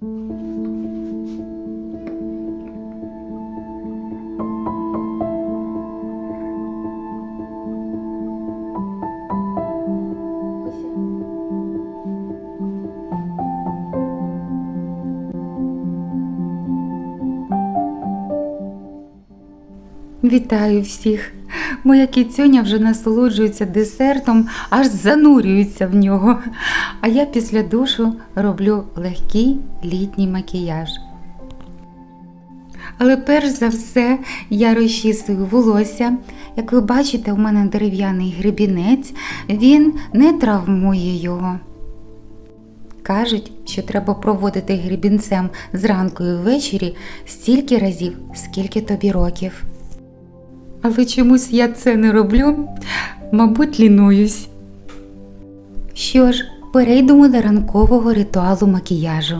Вітаю всіх! Моя кіцюня вже насолоджується десертом, аж занурюється в нього. А я після душу роблю легкий літній макіяж. Але перш за все я розчісую волосся. Як ви бачите, у мене дерев'яний гребінець, він не травмує його. Кажуть, що треба проводити гребінцем зранку і ввечері стільки разів, скільки тобі років. Але чомусь я це не роблю, мабуть, лінуюсь. Що ж, перейдемо до ранкового ритуалу макіяжу.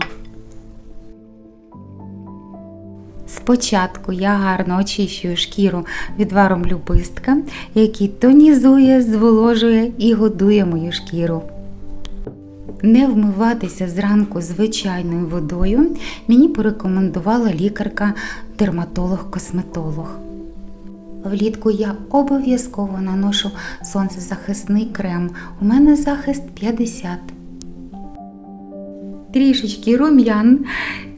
Спочатку я гарно очищую шкіру відваром любистка, який тонізує, зволожує і годує мою шкіру. Не вмиватися зранку звичайною водою мені порекомендувала лікарка-дерматолог-косметолог. Влітку я обов'язково наношу сонцезахисний крем. У мене захист 50. Трішечки рум'ян.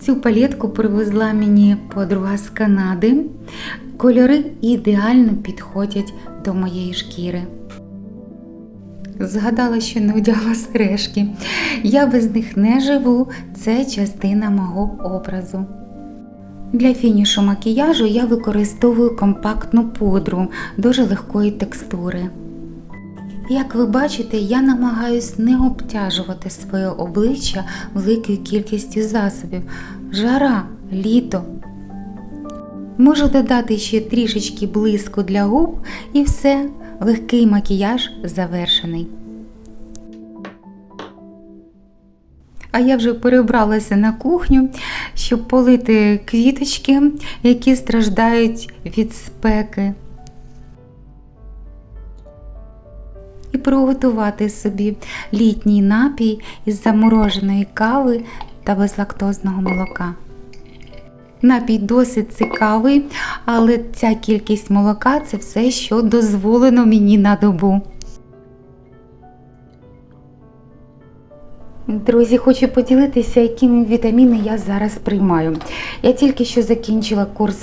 Цю палетку привезла мені подруга з Канади. Кольори ідеально підходять до моєї шкіри. Згадала, що не одягла сережки. Я без них не живу, це частина мого образу. Для фінішу макіяжу я використовую компактну пудру дуже легкої текстури. Як ви бачите, я намагаюсь не обтяжувати своє обличчя великою кількістю засобів. Жара, літо. Можу додати ще трішечки блиску для губ і все, легкий макіяж завершений. А я вже перебралася на кухню, щоб полити квіточки, які страждають від спеки. І приготувати собі літній напій із замороженої кави та безлактозного молока. Напій досить цікавий, але ця кількість молока це все, що дозволено мені на добу. Друзі, хочу поділитися, якими вітаміни я зараз приймаю. Я тільки що закінчила курс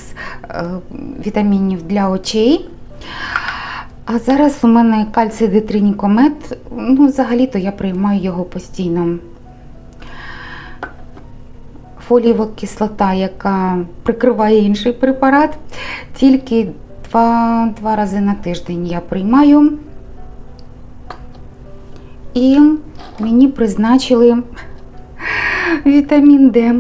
е, вітамінів для очей. А зараз у мене кальцій детринікомет. Ну, взагалі-то я приймаю його постійно. Фолієва кислота, яка прикриває інший препарат, тільки два, два рази на тиждень я приймаю. І мені призначили вітамін Д.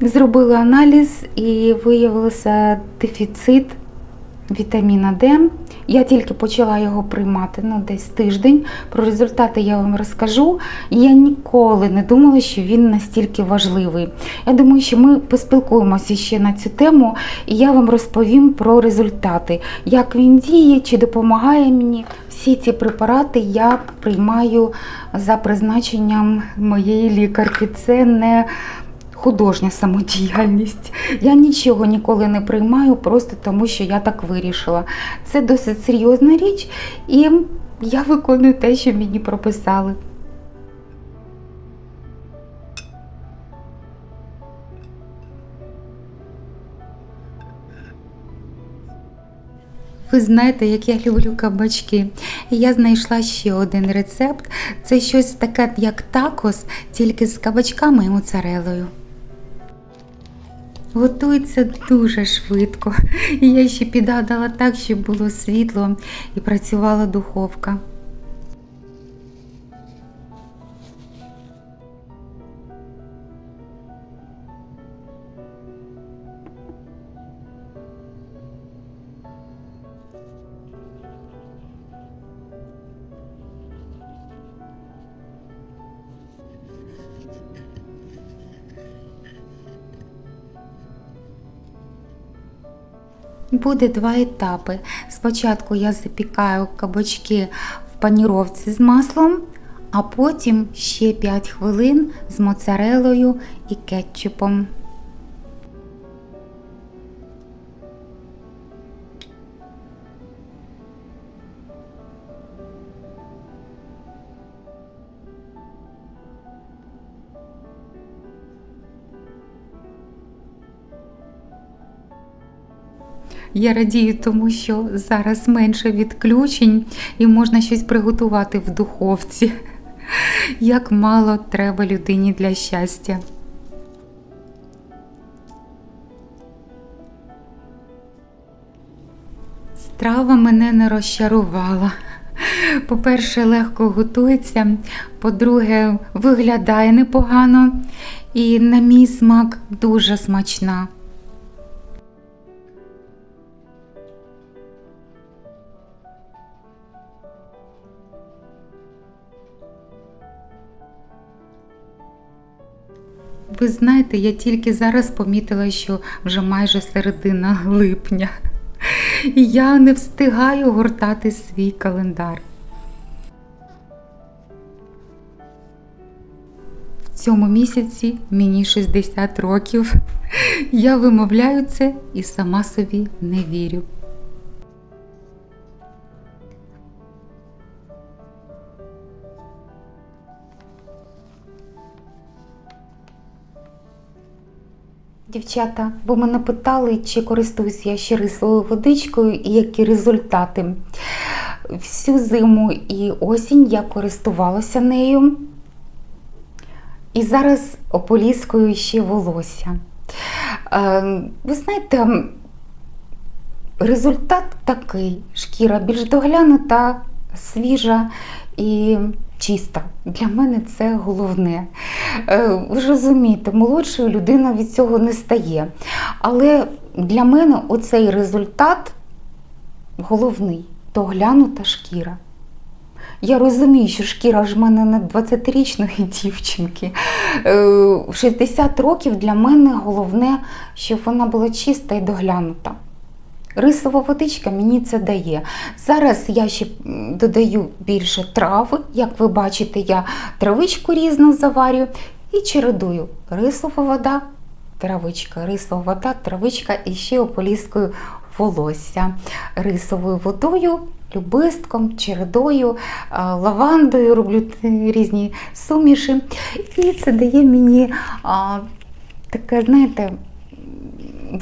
Зробили аналіз і виявився дефіцит вітаміна Д. Я тільки почала його приймати ну, десь тиждень. Про результати я вам розкажу. Я ніколи не думала, що він настільки важливий. Я думаю, що ми поспілкуємося ще на цю тему, і я вам розповім про результати, як він діє, чи допомагає мені. Всі ці препарати я приймаю за призначенням моєї лікарки. Це не художня самодіяльність. Я нічого ніколи не приймаю, просто тому що я так вирішила. Це досить серйозна річ, і я виконую те, що мені прописали. Ви знаєте, як я люблю кабачки. Я знайшла ще один рецепт. Це щось таке, як такос, тільки з кабачками і моцарелою. Готується дуже швидко. Я ще підгадала так, щоб було світло і працювала духовка. Буде два етапи. Спочатку я запікаю кабачки в паніровці з маслом, А потім ще 5 хвилин з моцарелою і кетчупом. Я радію тому, що зараз менше відключень і можна щось приготувати в духовці. Як мало треба людині для щастя. Страва мене не розчарувала. По-перше, легко готується, по-друге, виглядає непогано і на мій смак дуже смачна. Ви знаєте, я тільки зараз помітила, що вже майже середина липня. І я не встигаю гортати свій календар. В цьому місяці мені 60 років. Я вимовляю це і сама собі не вірю. Дівчата, бо мене питали, чи користуюсь я ще рисовою водичкою і які результати. Всю зиму і осінь я користувалася нею. І зараз ополіскую ще волосся. Е, Ви знаєте, результат такий: шкіра більш доглянута, свіжа і чиста. Для мене це головне. Е, Ви ж розумієте, молодшою людина від цього не стає. Але для мене оцей результат головний доглянута шкіра. Я розумію, що шкіра ж в мене не 20-річної дівчинки. Е, В 60 років для мене головне, щоб вона була чиста і доглянута. Рисова водичка мені це дає. Зараз я ще додаю більше трави. Як ви бачите, я травичку різну заварюю і чередую. Рисова вода, травичка, рисова вода, травичка і ще ополіскою волосся рисовою водою, любистком, чередою, лавандою роблю різні суміші. І це дає мені таке, знаєте,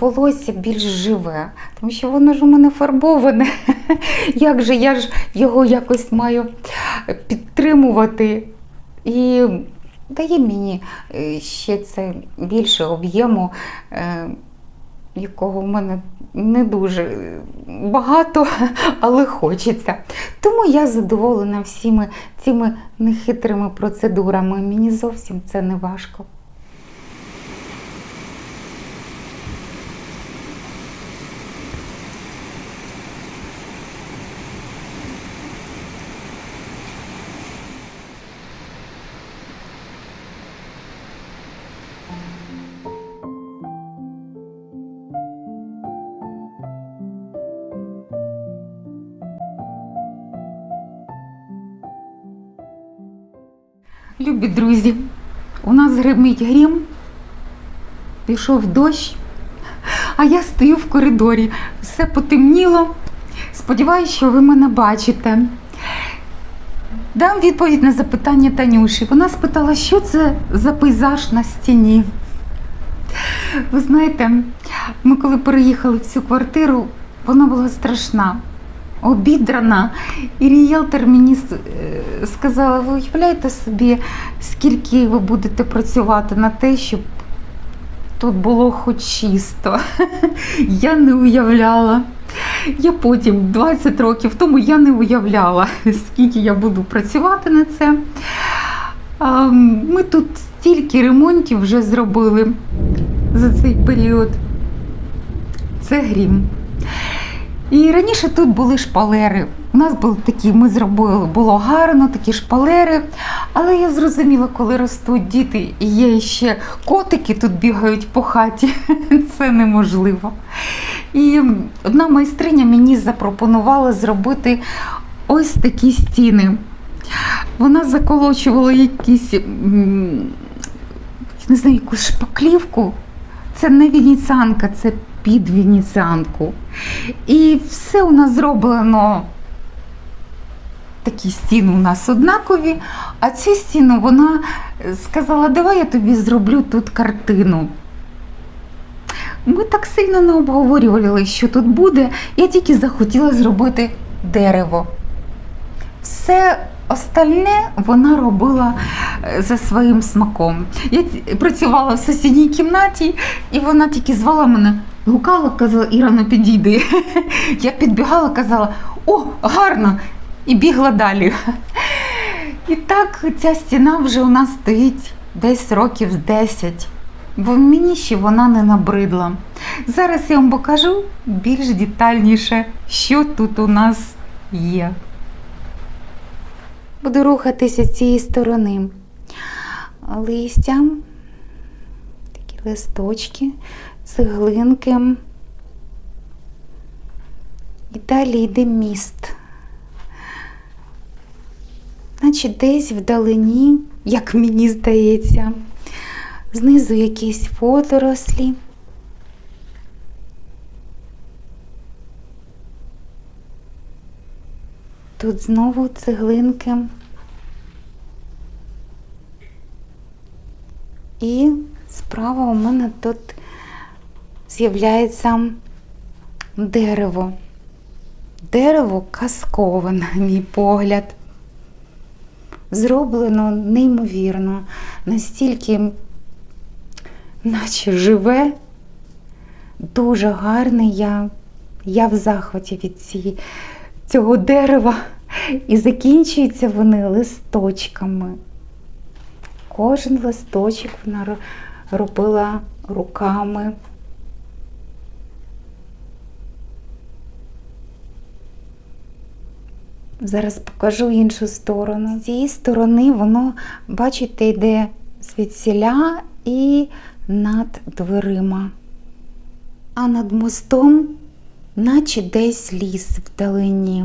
волосся більш живе, тому що воно ж у мене фарбоване. Як же я ж його якось маю підтримувати? І дає мені е, ще це більше об'єму, е, якого в мене не дуже багато, але хочеться. Тому я задоволена всіми цими нехитрими процедурами. Мені зовсім це не важко. Любі друзі, у нас гримить грім, пішов дощ, а я стою в коридорі. Все потемніло. Сподіваюсь, що ви мене бачите. Дам відповідь на запитання Танюші. Вона спитала, що це за пейзаж на стіні. Ви знаєте, ми коли переїхали в цю квартиру, вона була страшна, обідрана. І ріелтор мені е, сказала: ви уявляєте собі, скільки ви будете працювати на те, щоб тут було хоч чисто. Я не уявляла. Я потім, 20 років тому, я не уявляла, скільки я буду працювати на це. Ми тут стільки ремонтів вже зробили за цей період. Це грім. І раніше тут були шпалери. У нас були такі, ми зробили, було гарно, такі шпалери. Але я зрозуміла, коли ростуть діти і є ще котики тут бігають по хаті, це неможливо. І одна майстриня мені запропонувала зробити ось такі стіни. Вона заколочувала якісь, не знаю, якусь шпаклівку. Це не венеціанка, це під венеціанку. І все у нас зроблено. Такі стіни у нас однакові, а цю стіну вона сказала, давай я тобі зроблю тут картину. Ми так сильно не обговорювали, що тут буде. Я тільки захотіла зробити дерево. Все остальне вона робила е, за своїм смаком. Я працювала в сусідній кімнаті, і вона тільки звала мене, гукала, казала, Іра, ну підійди. Я підбігала, казала, о, гарно! І бігла далі. І так ця стіна вже у нас стоїть десь років з 10, бо мені ще вона не набридла. Зараз я вам покажу більш детальніше, що тут у нас є. Буду рухатися з цієї сторони. Листя, такі листочки, цеглинки. І далі йде міст. Наче десь вдалині, як мені здається, знизу якісь водорослі. Тут знову цеглинки. І справа у мене тут з'являється дерево. Дерево казкове, на мій погляд. Зроблено неймовірно, настільки, наче живе, дуже гарне. Я, я в захваті від цієї, цього дерева. І закінчуються вони листочками. Кожен листочок вона робила руками. Зараз покажу іншу сторону. З цієї сторони воно, бачите, йде звідсіля і над дверима. А над мостом, наче десь ліс вдалині.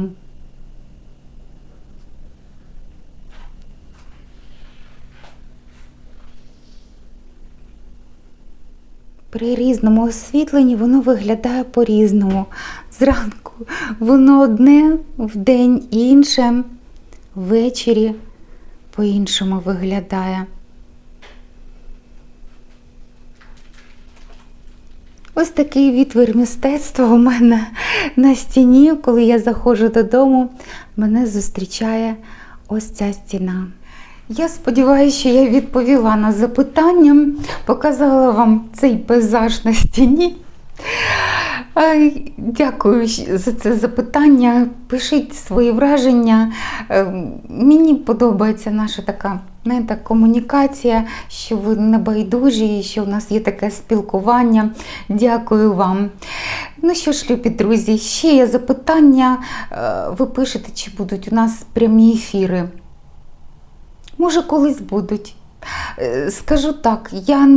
При різному освітленні воно виглядає по-різному. Зранку воно одне, вдень інше, ввечері по-іншому виглядає. Ось такий відвір мистецтва у мене на стіні. Коли я заходжу додому, мене зустрічає ось ця стіна. Я сподіваюся, що я відповіла на запитання, показала вам цей пейзаж на стіні. Дякую за це запитання. Пишіть свої враження. Е, Мені подобається наша така знаєте, комунікація, що ви не байдужі, що у нас є таке спілкування. Дякую вам. Ну що ж, любі друзі, ще є запитання. Е, Ви пишете, чи будуть у нас прямі ефіри. Може, колись будуть. Е, Скажу так, я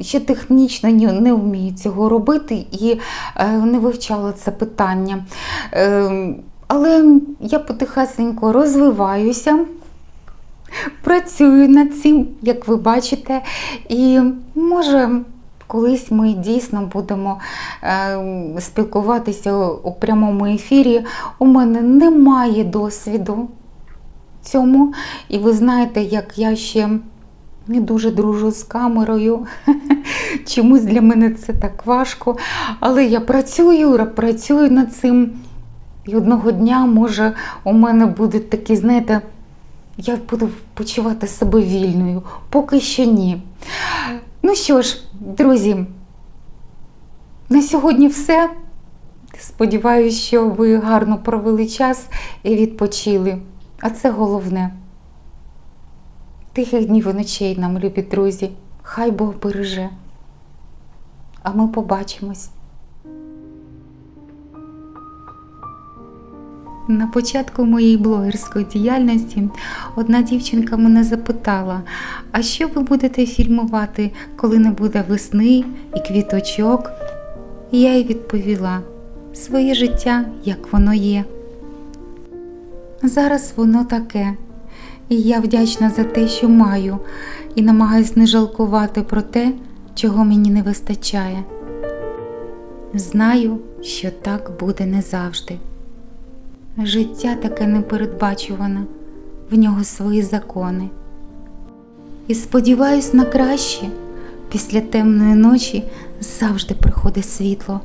ще технічно ні- не вмію цього робити і е, не вивчала це питання. Е, Але я потихесенько розвиваюся, працюю над цим, як ви бачите, і може. Колись ми дійсно будемо е, спілкуватися у прямому ефірі. У мене немає досвіду цьому. І ви знаєте, як я ще не дуже дружу з камерою. Чомусь для мене це так важко. Але я працюю, працюю над цим. І одного дня, може, у мене буде такі, знаєте, я буду почувати себе вільною. Поки що ні. Ну що ж, друзі, на сьогодні все. Сподіваюсь, що ви гарно провели час і відпочили. А це головне. Тихих днів і ночей нам, любі друзі. Хай Бог береже. А ми побачимось. На початку моєї блогерської діяльності одна дівчинка мене запитала: а що ви будете фільмувати, коли не буде весни і квіточок? І я їй відповіла: своє життя, як воно є. Зараз воно таке, І я вдячна за те, що маю, і намагаюсь не жалкувати про те, чого мені не вистачає. Знаю, що так буде не завжди. Життя таке непередбачуване, в нього свої закони. І сподіваюсь на краще, після темної ночі завжди приходить світло.